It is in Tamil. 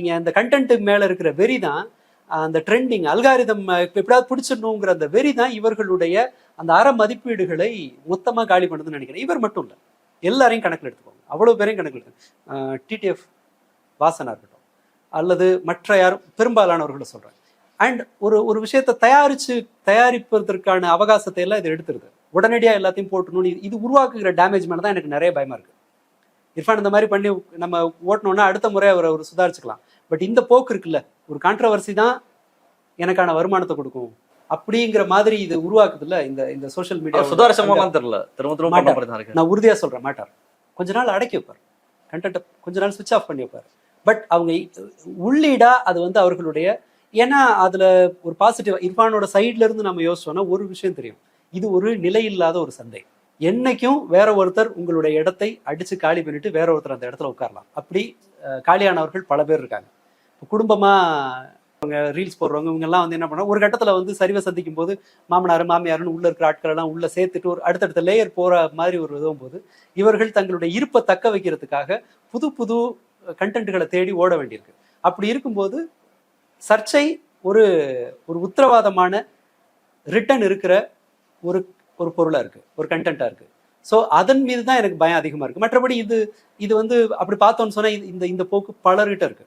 நீங்க அந்த கண்டென்ட் மேல இருக்கிற வெறி தான் அந்த ட்ரெண்டிங் அல்காரிதம் எப்படியாவது பிடிச்சிடணுங்கிற அந்த வெறி தான் இவர்களுடைய அந்த அற மதிப்பீடுகளை மொத்தமா காலி பண்ணுதுன்னு நினைக்கிறேன். இவர் மட்டும் இல்லை. எல்லாரையும் கணக்கில் எடுத்துக்கோங்க. அவ்வளவு பேரையும் கணக்கில் எடுத்து டிடிஎஃப் வாசனா இருக்கட்டும். அல்லது மற்ற யாரும் பெரும்பாலானவர்களை சொல்றேன். அண்ட் ஒரு ஒரு விஷயத்தை தயாரிச்சு தயாரிப்பதற்கான அவகாசத்தை எல்லாம் இது எடுத்துருது. உடனடியாக எல்லாத்தையும் போட்டணும்னு இது- உருவாக்குகிற டேமேஜ் மேலே தான் எனக்கு நிறைய பயமா இருக்கு. இர்ஃபான் இந்த மாதிரி பண்ணி நம்ம ஓட்டணும்னா அடுத்த முறை அவரை ஒரு சுதாரிச்சுக்கலாம். பட் இந்த போக்கு இருக்குல்ல ஒரு கான்ட்ரவர்சி தான் எனக்கான வருமானத்தை கொடுக்கும். அப்படிங்கிற மாதிரி இது உருவாக்குதுல்ல இந்த இந்த சோஷியல் மீடியா அவர் சுதாரிசமாலாம் தெரியல திரும்ப திரும்ப நான் உறுதியா சொல்றேன் மாட்டார். கொஞ்ச நாள் அடக்கி வைப்பார். கண்டென்ட்டை கொஞ்ச நாள் சுவிட்ச் ஆஃப் பண்ணி வைப்பார். பட் அவங்க உள்ளீடா அது வந்து அவர்களுடைய ஏன்னா அதுல ஒரு பாசிட்டிவ் இர்ஃபானோட சைட்ல இருந்து நம்ம யோசிச்சோம்னா ஒரு விஷயம் தெரியும். இது ஒரு நிலை இல்லாத ஒரு சந்தை. என்னைக்கும் வேற ஒருத்தர் உங்களுடைய இடத்தை அடிச்சு காலி பண்ணிட்டு வேற ஒருத்தர் அந்த இடத்துல உட்காரலாம். அப்படி காலியானவர்கள் பல பேர் இருக்காங்க. குடும்பமாக குடும்பமா அவங்க ரீல்ஸ் போடுறவங்க இவங்க எல்லாம் வந்து என்ன பண்ணா ஒரு கட்டத்துல வந்து சரிவை சந்திக்கும் போது மாமனார் மாமியாருன்னு உள்ள இருக்கிற ஆட்கள் எல்லாம் உள்ள சேர்த்துட்டு ஒரு அடுத்தடுத்த லேயர் போற மாதிரி ஒரு இதுவும் போது இவர்கள் தங்களுடைய இருப்பை தக்க வைக்கிறதுக்காக புது புது கண்டென்ட்களை தேடி ஓட வேண்டியிருக்கு. அப்படி இருக்கும்போது சர்ச்சை ஒரு ஒரு உத்தரவாதமான ரிட்டன் இருக்கிற ஒரு ஒரு பொருளா இருக்கு ஒரு கண்டென்ட்டாக இருக்கு. ஸோ அதன் மீது தான் எனக்கு பயம் அதிகமா இருக்கு. மற்றபடி இது இது வந்து அப்படி பார்த்தோம்னு சொன்னா இந்த இந்த போக்கு பலர்கிட்ட இருக்கு.